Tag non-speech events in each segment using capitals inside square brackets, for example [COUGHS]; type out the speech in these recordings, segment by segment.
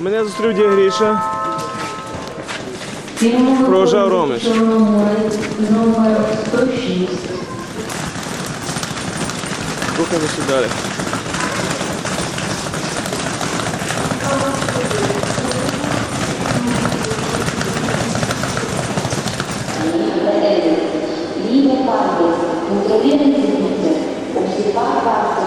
Мене зустрів дядя Гріша. Провожав Ромич. Номер 106. Рухаємося далі. Liebe Freunde, kontrollieren Sie bitte, ob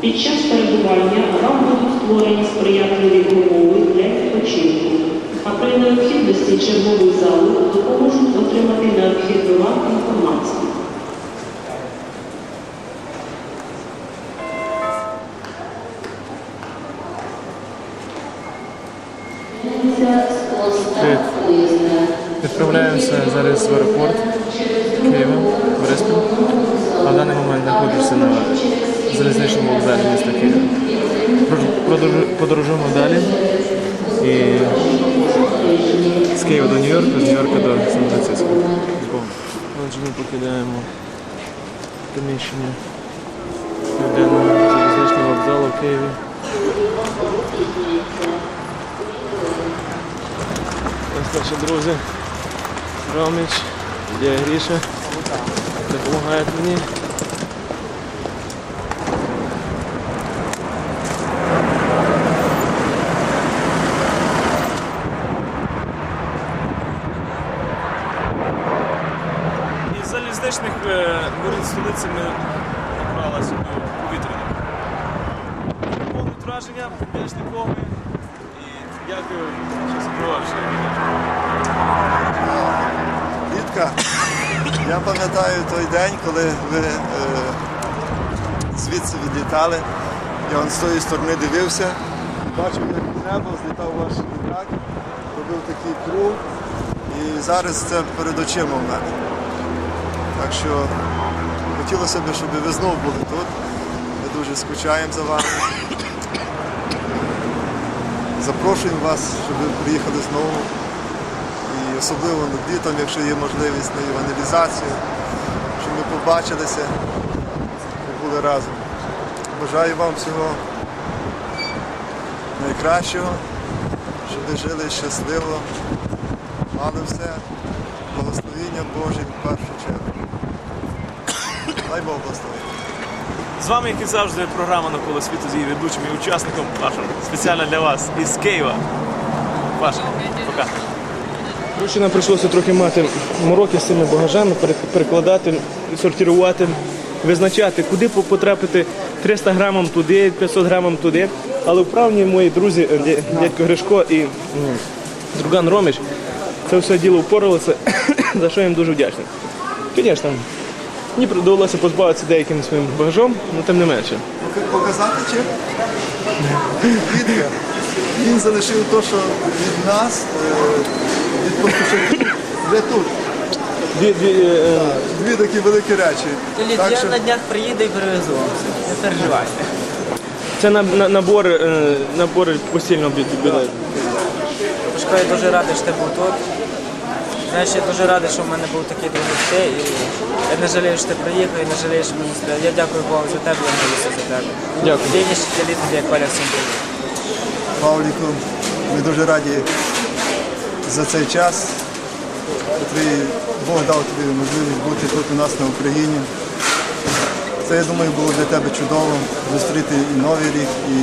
Під час перебування вам будуть створені сприятливі умови для відпочинку, а при черговий залу допоможуть отримати необхідну вам інформацію. Відправляємося зараз в аеропорт Києва, Бориспіль. А в даний момент знаходжуся на залізничному вокзалі міста Києва. Подорожуємо далі. І ми покидаємо приміщення південного залізничного вокзалу в Києві. Ось наші друзі. Роміч, де Гріша. Допомагають мені. Із залізничних е, столиці ми направилися до повітряних. Повне враження, вдячний Богу. І дякую, що запрошували. Літка, я пам'ятаю той день, коли ви е, звідси відлітали. Я вон з тої сторони дивився, бачив, як небо злітав ваш літак, робив такий круг. І зараз це перед очима в мене. Так що хотілося б, щоб ви знову були тут. Ми дуже скучаємо за вами. Запрошуємо вас, щоб ви приїхали знову. І особливо над літом, якщо є можливість на евангелізацію, щоб ми побачилися і були разом. Бажаю вам всього найкращого, щоб ви жили щасливо, мали все, благословіння Боже в першу чергу. Дай Бог благословить. З вами, як і завжди, програма навколо світу з її ведучим і учасником Пашем. Спеціально для вас із Києва. Паша, пока. Коротше, нам прийшлося трохи мати мороки з цими багажами, пере- перекладати, сортувати, визначати, куди по- потрапити 300 грамам туди, 500 грамам туди. Але вправні мої друзі, е, дя- дядько Гришко і м, друган Ромич, це все діло впоралося, [COUGHS] за що я їм дуже вдячний. Звісно, мені довелося позбавитися деяким своїм багажом, але тим не менше. Показати чим? Літка. Він залишив те, що від нас, е, від пастушаків, вже тут. Дві, дві, е, Дві такі великі речі. Так я що на днях приїду і привезу вам все. Не переживайте. Це на, на, набори, е, набори постільного білету. Пашко, я дуже радий, що ти був тут. Знаєш, я дуже радий, що в мене був такий ти. І я не жалію, що ти приїхав, і не жалію, що мені сказали. Я дякую Богу за тебе, я молюся за тебе. Дякую. День ще тобі, як Валя всім привіт. Павліку, ми дуже раді за цей час, який Бог дав тобі можливість бути тут у нас на Україні. Це, я думаю, було для тебе чудово зустріти і Новий рік, і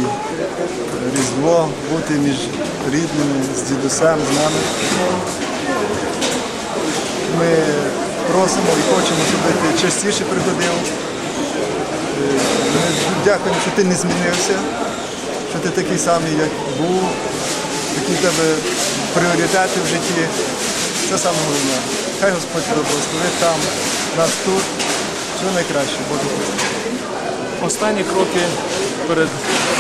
Різдво, бути між рідними, з дідусем, з нами. Ми просимо і хочемо, щоб ти частіше приходив. Е, Ми дякуємо, що ти не змінився, що ти такий самий, як був, які в тебе пріоритети в житті. Це саме головне. Хай Господь тебе благословить там, нас тут. Всього найкраще, Боже. Останні кроки перед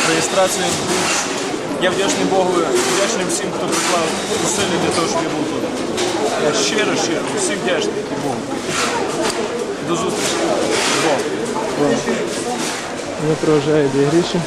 реєстрацією. Я вдячний Богу, вдячний всім, хто приклав зусилля для того, щоб я був тут. Я щиро, щиро, усім вдячний Богу. До зустрічі. Не проважає дві гріші.